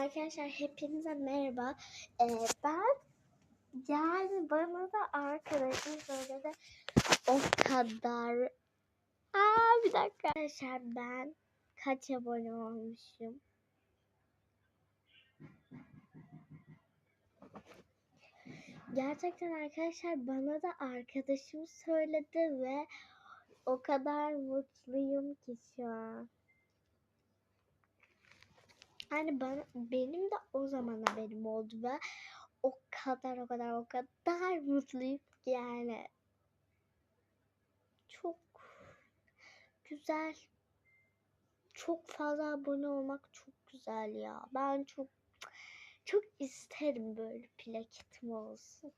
Arkadaşlar hepinize merhaba. Ee, ben yani bana da arkadaşım söyledi. O kadar. Aa bir dakika. Arkadaşlar ben kaç abone olmuşum? Gerçekten arkadaşlar bana da arkadaşım söyledi ve o kadar mutluyum ki şu an. Yani bana, benim de o zaman haberim oldu ve o kadar o kadar o kadar mutluyum ki yani. Çok güzel. Çok fazla abone olmak çok güzel ya. Ben çok çok isterim böyle plaketim olsun.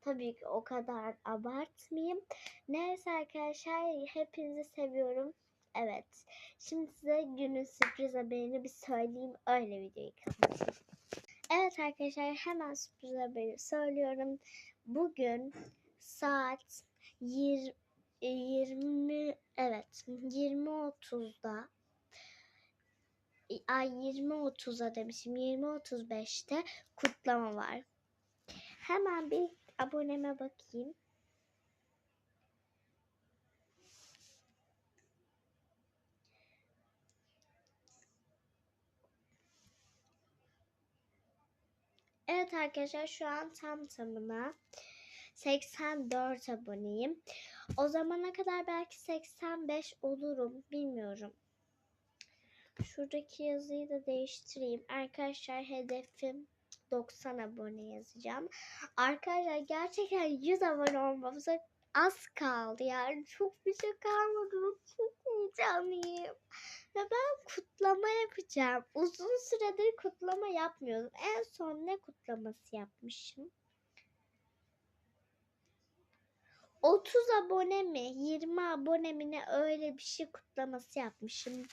Tabii ki o kadar abartmayayım. Neyse arkadaşlar hepinizi seviyorum. Evet. Şimdi size günün sürpriz haberini bir söyleyeyim. Öyle videoyu kapatayım. Evet arkadaşlar hemen sürpriz haberi söylüyorum. Bugün saat 20, 20 evet 20.30'da ay 20.30'a demişim 20.35'te kutlama var. Hemen bir aboneme bakayım. Evet arkadaşlar şu an tam tamına 84 aboneyim. O zamana kadar belki 85 olurum bilmiyorum. Şuradaki yazıyı da değiştireyim. Arkadaşlar hedefim 90 abone yazacağım. Arkadaşlar gerçekten 100 abone olmamıza az kaldı yani çok bir şey kalmadı. Çok heyecanlıyım. Ve ben kutlama yapacağım. Uzun süredir kutlama yapmıyordum. En son ne kutlaması yapmışım? 30 abone mi? 20 abone mi ne öyle bir şey kutlaması yapmışım.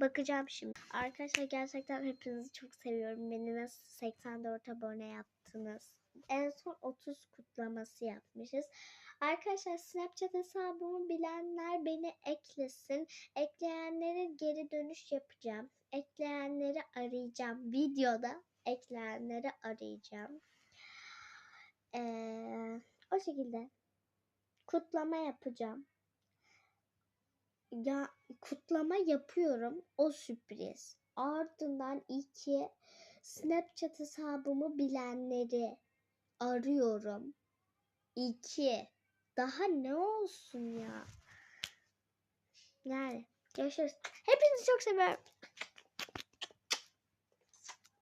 Bakacağım şimdi. Arkadaşlar gerçekten hepinizi çok seviyorum. Beni nasıl 84 abone yaptınız. En son 30 kutlaması yapmışız. Arkadaşlar Snapchat hesabımı bilenler beni eklesin. Ekleyenlere geri dönüş yapacağım. Ekleyenleri arayacağım. Videoda ekleyenleri arayacağım. Ee, o şekilde kutlama yapacağım. Ya kutlama yapıyorum. O sürpriz. Ardından iki Snapchat hesabımı bilenleri arıyorum. İki. Daha ne olsun ya? Yani görüşürüz. Hepinizi çok seviyorum.